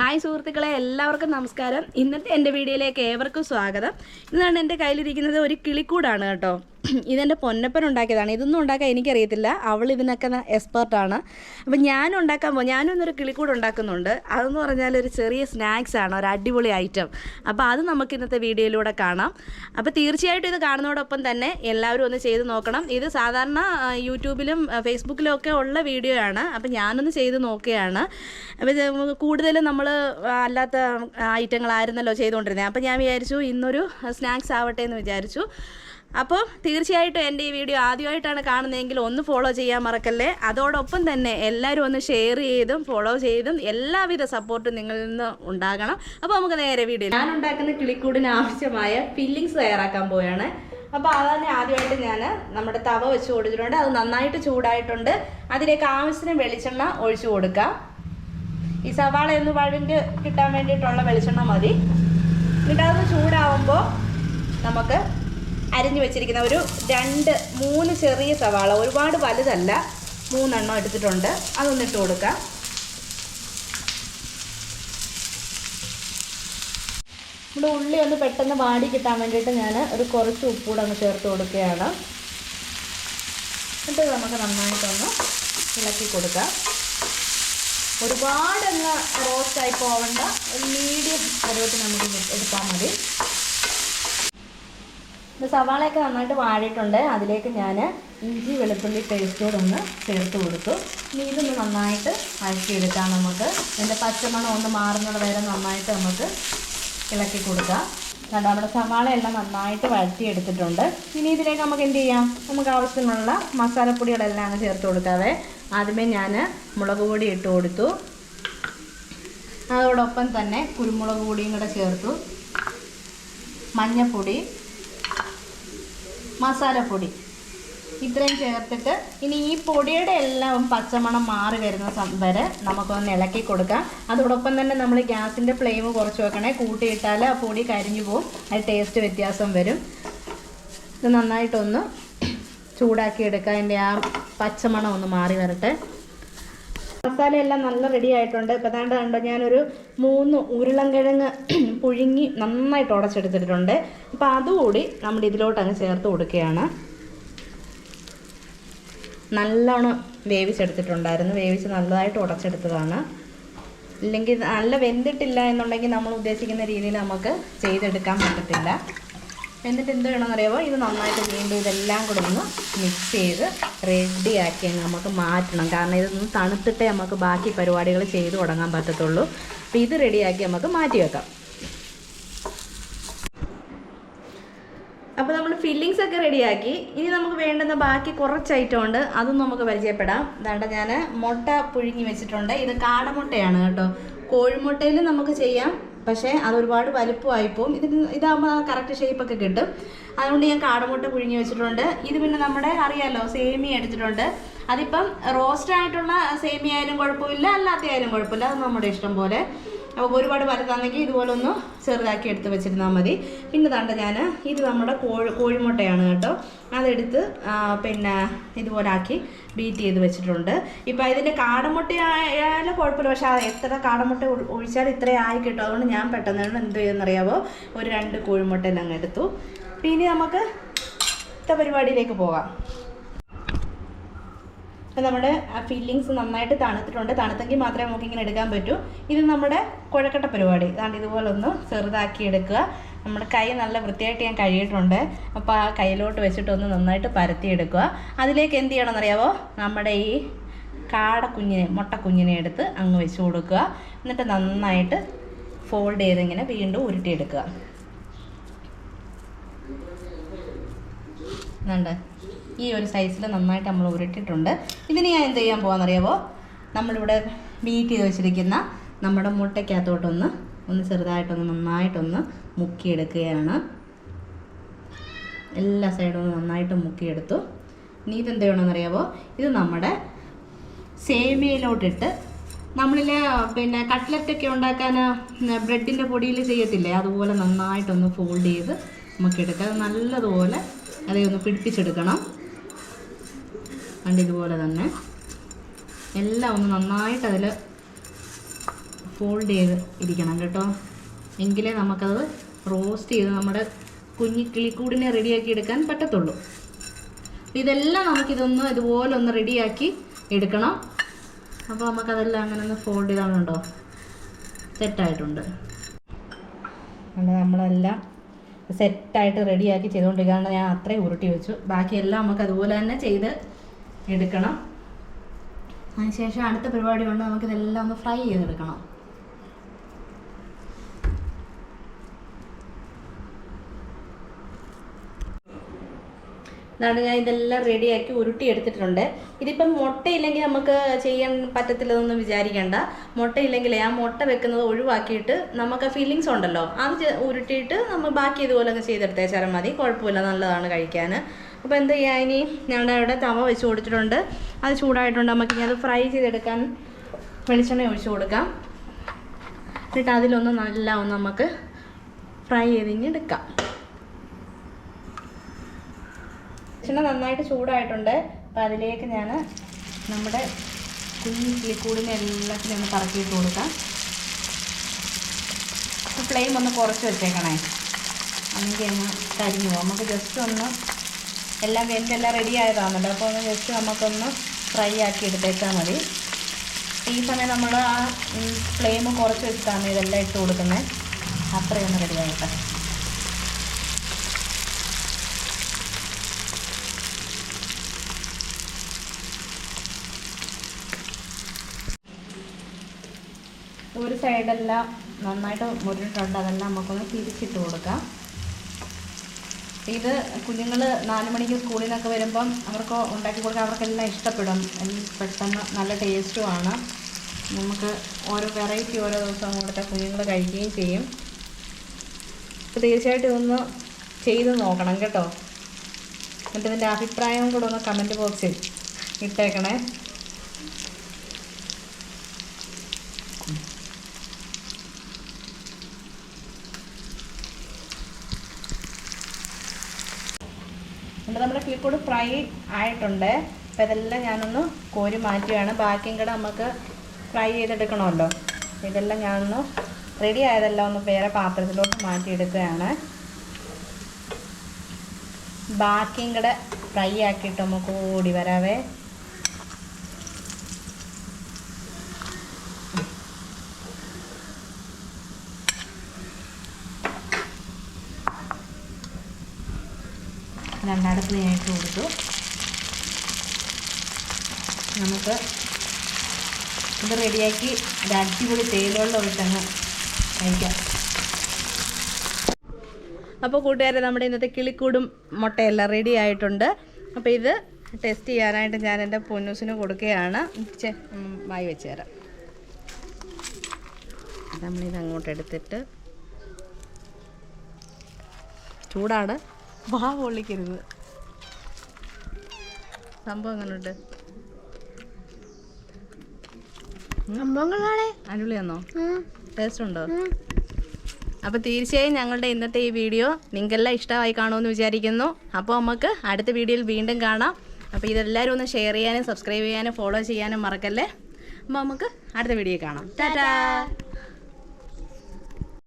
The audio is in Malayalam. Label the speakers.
Speaker 1: ഹായ് സുഹൃത്തുക്കളെ എല്ലാവർക്കും നമസ്കാരം. ഇന്നത്തെ എന്റെ വീഡിയോയിലേക്ക് ഏവർക്കും സ്വാഗതം. ഇന്നാണ് എന്റെ കയ്യിലിരിക്കുന്നത് ഒരു കിളിക്കൂടാണ് കേട്ടോ. ഇതെന്റെ പൊന്നപ്പൻ ഉണ്ടാക്കിയതാണ്. ഇതൊന്നും ഉണ്ടാക്കാൻ എനിക്കറിയത്തില്ല. അവൾ ഇതിനൊക്കെ എക്സ്പേർട്ടാണ് അപ്പം ഞാൻ ഉണ്ടാക്കാൻ പോകും ഞാനും ഇന്നൊരു കിളിക്കൂട് ഉണ്ടാക്കുന്നുണ്ട്. അതെന്ന് പറഞ്ഞാൽ ഒരു ചെറിയ സ്നാക്സ് ആണ് ഒരു അടിപൊളി ഐറ്റം അപ്പോൾ അത് നമുക്ക് ഇന്നത്തെ വീഡിയോയിലൂടെ കാണാം. അപ്പോൾ തീർച്ചയായിട്ടും ഇത് കാണുന്നതോടൊപ്പം തന്നെ എല്ലാവരും ഒന്ന് ചെയ്ത് നോക്കണം. ഇത് സാധാരണ യൂട്യൂബിലും ഫേസ്ബുക്കിലും ഒക്കെ ഉള്ള വീഡിയോ ആണ്. അപ്പം ഞാനൊന്ന് ചെയ്ത് നോക്കുകയാണ്. അപ്പോൾ കൂടുതലും നമ്മൾ അല്ലാത്ത ഐറ്റങ്ങളായിരുന്നല്ലോ ചെയ്തുകൊണ്ടിരുന്നത് അപ്പോൾ ഞാൻ വിചാരിച്ചു ഇന്നൊരു സ്നാക്സ് ആവട്ടെ എന്ന് വിചാരിച്ചു. അപ്പോൾ തീർച്ചയായിട്ടും എന്റെ ഈ വീഡിയോ ആദ്യമായിട്ടാണ് കാണുന്നതെങ്കിൽ ഒന്ന് ഫോളോ ചെയ്യാൻ മറക്കല്ലേ? അതോടൊപ്പം തന്നെ എല്ലാവരും ഒന്ന് ഷെയർ ചെയ്തും ഫോളോ ചെയ്തും എല്ലാവിധ സപ്പോർട്ടും നിങ്ങളിൽ നിന്ന് ഉണ്ടാകണം. അപ്പോൾ നമുക്ക് നേരെ വീഡിയോ ഞാൻ ഉണ്ടാക്കുന്ന കിളിക്കൂടിന് ആവശ്യമായ ഫില്ലിങ്സ് തയ്യാറാക്കാൻ പോവുകയാണ് അപ്പോൾ അത് തന്നെ ആദ്യമായിട്ട് ഞാൻ നമ്മുടെ തവ വെച്ച് കൊടുത്തിട്ടുണ്ട്. അത് നന്നായിട്ട് ചൂടായിട്ടുണ്ട്. അതിലേക്ക് ആവശ്യത്തിന് വെളിച്ചെണ്ണ ഒഴിച്ചു കൊടുക്കാം. ഈ സവാള ഒന്ന് വഴണ്ട് കിട്ടാൻ വേണ്ടിയിട്ടുള്ള വെളിച്ചെണ്ണ മതി. എന്നിട്ട് അതൊന്ന് ചൂടാവുമ്പോൾ നമുക്ക് അരിഞ്ഞു വെച്ചിരിക്കുന്ന ഒരു രണ്ട് മൂന്ന് ചെറിയ സവാള ഒരുപാട് വലുതല്ല മൂന്നെണ്ണം എടുത്തിട്ടുണ്ട്. അതൊന്ന് ഇട്ട് കൊടുക്കാം. നമ്മുടെ ഉള്ളി ഒന്ന് പെട്ടെന്ന് വാടി കിട്ടാൻ വേണ്ടിയിട്ട് ഞാൻ ഒരു കുറച്ച് ഉപ്പൂടെ ഒന്ന് ചേർത്ത് കൊടുക്കുകയാണ്. എന്നിട്ട് നമുക്ക് നന്നായിട്ടൊന്ന് ഇളക്കി കൊടുക്കാം. ഒരുപാടങ്ങ് റോസ്റ്റായി പോവണ്ട ഒരു മീഡിയം പരുവത്തിൽ നമുക്ക് എടുത്താൽ മതി. സവാളയൊക്കെ നന്നായിട്ട് വാടിയിട്ടുണ്ട്. അതിലേക്ക് ഞാൻ ഇഞ്ചി വെളുത്തുള്ളി പേസ്റ്റോട് ഒന്ന് ചേർത്ത് കൊടുത്തു. ഇനി ഇതൊന്ന് നന്നായിട്ട് അഴക്കിയെടുക്കാം നമുക്ക്. ഇതിന്റെ പച്ചമണം ഒന്ന് മാറുന്നത് വരെ നന്നായിട്ട് നമുക്ക് ഇളക്കി കൊടുക്കാം. കണ്ടോ നമ്മുടെ സവാളയെല്ലാം നന്നായിട്ട് വഴറ്റിയെടുത്തിട്ടുണ്ട്. ഇനി ഇതിലേക്ക് നമുക്ക് എന്ത് ചെയ്യാം? നമുക്ക് ആവശ്യമുള്ള മസാലപ്പൊടികളെല്ലാം അങ്ങ് ചേർത്ത് കൊടുക്കാവേ. ആദ്യമേ ഞാൻ മുളക് പൊടി ഇട്ട് കൊടുത്തു. അതോടൊപ്പം തന്നെ കുരുമുളക് പൊടിയും കൂടെ ചേർത്തു. മഞ്ഞൾപ്പൊടി മസാലപ്പൊടി. ഇത്രയും ചേർത്തിട്ട് ഇനി ഈ പൊടിയുടെ എല്ലാം പച്ചമണം മാറി വരുന്ന വരെ നമുക്കൊന്ന് ഇളക്കി കൊടുക്കാം. അതോടൊപ്പം തന്നെ നമ്മൾ ഗ്യാസിന്റെ ഫ്ലെയിം കുറച്ച് വെക്കണേ. കൂട്ടിയിട്ടാൽ ആ പൊടി കരിഞ്ഞു പോകും അത് ടേസ്റ്റ് വ്യത്യാസം വരും. ഇത് നന്നായിട്ടൊന്ന് ചൂടാക്കി എടുക്കുക അതിന്റെ ആ പച്ചമണം ഒന്ന് മാറി വരട്ടെ. മസാലയെല്ലാം നല്ല റെഡി ആയിട്ടുണ്ട്. ഇപ്പം ദാണ്ട് കണ്ടോ ഞാനൊരു മൂന്ന് ഉരുളൻകിഴങ്ങ് പുഴുങ്ങി നന്നായിട്ട് ഉടച്ചെടുത്തിട്ടുണ്ട് അപ്പോൾ അതുകൂടി നമ്മുടെ ഇതിലോട്ട് അങ്ങ് ചേർത്ത് കൊടുക്കുകയാണ്. നല്ലോണം വേവിച്ചെടുത്തിട്ടുണ്ടായിരുന്നു. വേവിച്ച് നല്ലതായിട്ട് ഉടച്ചെടുത്തതാണ്. ഇല്ലെങ്കിൽ നല്ല വെന്തിട്ടില്ല എന്നുണ്ടെങ്കിൽ നമ്മൾ ഉദ്ദേശിക്കുന്ന രീതിയിൽ നമുക്ക് ചെയ്തെടുക്കാൻ പറ്റത്തില്ല. എന്നിട്ട് എന്ത് വേണമെന്ന് അറിയാമോ ഇത് നന്നായിട്ട് വീണ്ടും ഇതെല്ലാം കൂടെ ഒന്ന് മിക്സ് ചെയ്ത് റെഡിയാക്കി നമുക്ക് മാറ്റണം. കാരണം ഇതൊന്ന് തണുത്തിട്ടേ നമുക്ക് ബാക്കി പരിപാടികൾ ചെയ്ത് തുടങ്ങാൻ പറ്റത്തുള്ളൂ. അപ്പോൾ ഇത് റെഡിയാക്കി നമുക്ക് മാറ്റി വെക്കാം. അപ്പോൾ നമ്മൾ ഫില്ലിങ്സ് ഒക്കെ റെഡിയാക്കി ഇനി നമുക്ക് വേണ്ടുന്ന ബാക്കി കുറച്ച് ഐറ്റം ഉണ്ട്. അതും നമുക്ക് പരിചയപ്പെടാം. ഇതാണ്ട് ഞാൻ മുട്ട പുഴുങ്ങി വെച്ചിട്ടുണ്ട്. ഇത് കാടമുട്ടയാണ് കേട്ടോ. കോഴിമുട്ടയിൽ നമുക്ക് ചെയ്യാം. പക്ഷേ അത് ഒരുപാട് വലുപ്പമായിപ്പോവും. ഇതിന് ഇതാകുമ്പോൾ കറക്റ്റ് ഷേപ്പൊക്കെ കിട്ടും. അതുകൊണ്ട് ഞാൻ കാടമുട്ട പുഴുങ്ങി വെച്ചിട്ടുണ്ട്. ഇത് പിന്നെ നമ്മുടെ അറിയാലോ സേമി എടുത്തിട്ടുണ്ട് അതിപ്പം റോസ്റ്റ് ആയിട്ടുള്ള സേമിയ ആയാലും കുഴപ്പമില്ല അല്ലാത്ത ആയാലും കുഴപ്പമില്ല. അത് നമ്മുടെ ഇഷ്ടം പോലെ. അപ്പോൾ ഒരുപാട് വലുതാണെങ്കിൽ ഇതുപോലെ ഒന്ന് ചെറുതാക്കി എടുത്ത് വെച്ചിരുന്നാൽ മതി. പിന്നെ തണ്ട ഞാൻ ഇത് നമ്മുടെ കോഴി കോഴിമുട്ടയാണ് കേട്ടോ. അതെടുത്ത് പിന്നെ ഇതുപോലെ ആക്കി ബീറ്റ് ചെയ്ത് വെച്ചിട്ടുണ്ട്. ഇപ്പം ഇതിന്റെ കാടമുട്ടയായാലും കുഴപ്പമില്ല. പക്ഷേ എത്ര കാടമുട്ട ഒഴി- ഒഴിച്ചാൽ ഇത്രയും ആയി കിട്ടും. അതുകൊണ്ട് ഞാൻ പെട്ടെന്ന് എന്ത് ചെയ്യുമെന്നറിയാവോ ഒരു രണ്ട് കോഴിമുട്ടയിൽ അങ്ങ് എടുത്തു. പിന്നെ നമുക്ക് ഇത്ത പരിപാടിയിലേക്ക് പോകാം. അപ്പോൾ നമ്മുടെ ഫില്ലിങ്സ് നന്നായിട്ട് തണുത്തിട്ടുണ്ട്. തണുത്തെങ്കിൽ മാത്രമേ നമുക്ക് ഇങ്ങനെ എടുക്കാൻ പറ്റൂ. ഇത് നമ്മുടെ കുഴക്കട്ട പരിപാടി. അതാണ്ട് ഇതുപോലെ ഒന്ന് ചെറുതാക്കി എടുക്കുക. നമ്മുടെ കൈ നല്ല വൃത്തിയായിട്ട് ഞാൻ കഴുകിയിട്ടുണ്ട്. അപ്പോൾ ആ കയ്യിലോട്ട് വെച്ചിട്ട് ഒന്ന് നന്നായിട്ട് പരത്തിയെടുക്കുക അതിലേക്ക് എന്ത് ചെയ്യണമെന്നറിയാവോ? നമ്മുടെ ഈ കാട കുഞ്ഞിനെ മുട്ട കുഞ്ഞിനെ എടുത്ത് അങ്ങ് വെച്ച് കൊടുക്കുക. എന്നിട്ട് നന്നായിട്ട് ഫോൾഡ് ചെയ്തിങ്ങനെ വീണ്ടും ഉരുട്ടിയെടുക്കുക. എന്നുണ്ട് ഈ ഒരു സൈസിൽ നന്നായിട്ട് നമ്മൾ ഉരുട്ടിയിട്ടുണ്ട്. ഇതിന് ഞാൻ എന്ത് ചെയ്യാൻ പോകാമെന്നറിയാമോ നമ്മളിവിടെ ബീറ്റ് ചെയ്ത് വെച്ചിരിക്കുന്ന നമ്മുടെ മുട്ടയ്ക്കകത്തോട്ടൊന്ന് ഒന്ന് ചെറുതായിട്ടൊന്ന് നന്നായിട്ടൊന്ന് മുക്കിയെടുക്കുകയാണ്. എല്ലാ സൈഡും ഒന്ന് നന്നായിട്ട് മുക്കിയെടുത്തു. ഇനി ഇതെന്ത് ചെയ്യണമെന്നറിയാമോ ഇത് നമ്മുടെ സേമിയയിലോട്ടിട്ട് നമ്മളിലെ പിന്നെ കട്ട്ലറ്റൊക്കെ ഉണ്ടാക്കാൻ ബ്രെഡിന്റെ പൊടിയിൽ ചെയ്യത്തില്ലേ? അതുപോലെ നന്നായിട്ടൊന്ന് ഫോൾഡ് ചെയ്ത് നമുക്ക് എടുക്കാം അത് നല്ലതുപോലെ അതേ ഒന്ന് പിടിപ്പിച്ചെടുക്കണം. കണ്ട് ഇതുപോലെ തന്നെ. എല്ലാം ഒന്ന് നന്നായിട്ട് അതിൽ ഫോൾഡ് ചെയ്ത് ഇരിക്കണം കേട്ടോ. എങ്കിലേ നമുക്കത് റോസ്റ്റ് ചെയ്ത് നമ്മുടെ കുഞ്ഞി കിളിക്കൂടിനെ റെഡിയാക്കി എടുക്കാൻ പറ്റത്തുള്ളൂ. ഇതെല്ലാം നമുക്കിതൊന്ന് ഇതുപോലെ ഒന്ന് റെഡിയാക്കി എടുക്കണം. അപ്പോൾ നമുക്കതെല്ലാം അങ്ങനെ ഒന്ന് ഫോൾഡ് ചെയ്താണുണ്ടോ സെറ്റായിട്ടുണ്ട് അതുകൊണ്ട് നമ്മളെല്ലാം സെറ്റായിട്ട് റെഡിയാക്കി ചെയ്തുകൊണ്ടിരിക്കുകയാണ്. ഞാൻ അത്രയും ഉരുട്ടി വെച്ചു. ബാക്കിയെല്ലാം നമുക്ക് അതുപോലെ തന്നെ ചെയ്ത് എടുക്കണം. അതിനുശേഷം അടുത്ത പരിപാടി കൊണ്ട് നമുക്കിതെല്ലാം ഒന്ന് ഫ്രൈ ചെയ്തെടുക്കണം. എന്നാണ് ഞാൻ ഇതെല്ലാം റെഡിയാക്കി ഉരുട്ടി എടുത്തിട്ടുണ്ട് ഇതിപ്പം മുട്ടയില്ലെങ്കിൽ നമുക്ക് ചെയ്യാൻ പറ്റത്തില്ലെന്നൊന്നും വിചാരിക്കേണ്ട. മുട്ടയില്ലെങ്കിൽ ആ മുട്ട വെക്കുന്നത് ഒഴിവാക്കിയിട്ട് നമുക്ക് ഫീലിങ്സ് ഉണ്ടല്ലോ അത് ഉരുട്ടിയിട്ട് നമ്മൾ ബാക്കി ഇതുപോലെ അങ്ങ് ചെയ്തെടുത്തേച്ചാലും മതി. കുഴപ്പമില്ല നല്ലതാണ് കഴിക്കാൻ. അപ്പോൾ എന്ത് ചെയ്യാൻ ഇനി? ഞങ്ങളുടെ അവിടെ തവ വെച്ച് കൊടുത്തിട്ടുണ്ട്. അത് ചൂടായിട്ടുണ്ട്. നമുക്ക് ഇനി അത് ഫ്രൈ ചെയ്തെടുക്കാൻ വെളിച്ചെണ്ണ ഒഴിച്ച് കൊടുക്കാം. എന്നിട്ട് അതിലൊന്ന് നല്ല ഒന്ന് നമുക്ക് ഫ്രൈ ചെയ്തിങ്ങ് എടുക്കാം. വെളിച്ചെണ്ണ നന്നായിട്ട് ചൂടായിട്ടുണ്ട്. അപ്പോൾ അതിലേക്ക് ഞാൻ നമ്മുടെ കുഞ്ഞു കിളിക്കൂടിനെ എല്ലാത്തിനും ഒന്ന് കറക്കിയിട്ട് കൊടുക്കാം. ഫ്ലെയിം ഒന്ന് കുറച്ച് വെച്ചേക്കണേ. അല്ലെങ്കിൽ അങ്ങ് കരിഞ്ഞു നമുക്ക് ജസ്റ്റ് ഒന്ന് എല്ലാം വേസ്റ്റ് എല്ലാം റെഡി ആയതാണല്ലോ. അപ്പോൾ ഒന്ന് ജസ്റ്റ് നമുക്കൊന്ന് ഫ്രൈ ആക്കി എടുത്തേച്ചാൽ മതി. ഈ സമയം നമ്മൾ ആ ഫ്ലെയിം കുറച്ച് വെച്ചിട്ടാണ് ഇതെല്ലാം ഇട്ട് കൊടുക്കുന്നത് അത്രയൊന്ന് റെഡി ആകട്ടെ ഒരു സൈഡെല്ലാം നന്നായിട്ട് മുരിഞ്ഞിട്ടുണ്ട്. അതെല്ലാം നമുക്കൊന്ന് തിരിച്ചിട്ട് കൊടുക്കാം. ഇത് കുഞ്ഞുങ്ങൾ നാല് മണിക്ക് സ്കൂളിൽ നിന്നൊക്കെ വരുമ്പം അവർക്ക് ഉണ്ടാക്കി കൊടുക്കാൻ അവർക്കെല്ലാം ഇഷ്ടപ്പെടും. പെട്ടെന്ന് നല്ല ടേസ്റ്റുമാണ് നമുക്ക് ഓരോ വെറൈറ്റി ഓരോ ദിവസം കൊടുത്ത കുഞ്ഞുങ്ങൾ കഴിക്കുകയും ചെയ്യും. അപ്പോൾ തീർച്ചയായിട്ടും ഇതൊന്ന് ചെയ്ത് നോക്കണം കേട്ടോ. എന്നിട്ട് ഇതിന്റെ അഭിപ്രായം കൂടെ ഒന്ന് കമന്റ് ബോക്സിൽ ഇട്ടേക്കണേ. കിളിക്കൂട് ഫ്രൈ ആയിട്ടുണ്ട്. അപ്പോൾ ഇതെല്ലാം ഞാനൊന്ന് കോരി മാറ്റുകയാണ്. ബാക്കിയും കൂടെ നമുക്ക് ഫ്രൈ ചെയ്തെടുക്കണമല്ലോ. ഇതെല്ലാം ഞാനൊന്ന് റെഡി ആയതെല്ലാം ഒന്ന് വേറെ പാത്രത്തിലോട്ട് മാറ്റിയെടുക്കുകയാണ്. ബാക്കിയും കൂടെ ഫ്രൈ ആക്കിയിട്ട് നമുക്ക് ഓടി വരാവേ. രണ്ടടുപ്പ് ഞാൻ കൊടുത്തു. നമുക്ക് ഇത് റെഡിയാക്കി ഒരു അടിപൊളി തേയിലുള്ള ഒഴിച്ചങ്ങ് കഴിക്കാം. അപ്പോൾ കൂട്ടുകാരെ നമ്മുടെ ഇന്നത്തെ കിളിക്കൂടും മുട്ടയെല്ലാം റെഡി ആയിട്ടുണ്ട്. അപ്പോൾ ഇത് ടെസ്റ്റ് ചെയ്യാനായിട്ട് ഞാൻ എന്റെ പൊന്നൂസിന് കൊടുക്കുകയാണ്. വായി വെച്ച് തരാം. നമ്മളിത് അങ്ങോട്ട് എടുത്തിട്ട് ചൂടാണ്. വാ പൊള്ളിക്കരുത്. സംഭവം എങ്ങനെയുണ്ട്
Speaker 2: സംഭവങ്ങളാണ്.
Speaker 1: അടിപൊളിയാന്നോ ടേസ്റ്റ് ഉണ്ടോ? അപ്പോൾ തീർച്ചയായും ഞങ്ങളുടെ ഇന്നത്തെ ഈ വീഡിയോ നിങ്ങൾക്കെല്ലാം ഇഷ്ടമായി കാണുമെന്ന് വിചാരിക്കുന്നു. അപ്പോൾ നമുക്ക് അടുത്ത വീഡിയോയിൽ വീണ്ടും കാണാം. അപ്പോൾ ഇതെല്ലാവരും ഒന്ന് ഷെയർ ചെയ്യാനും സബ്സ്ക്രൈബ് ചെയ്യാനും ഫോളോ ചെയ്യാനും മറക്കല്ലേ? അപ്പോൾ നമുക്ക് അടുത്ത വീഡിയോ കാണാം. ടാറ്റാ.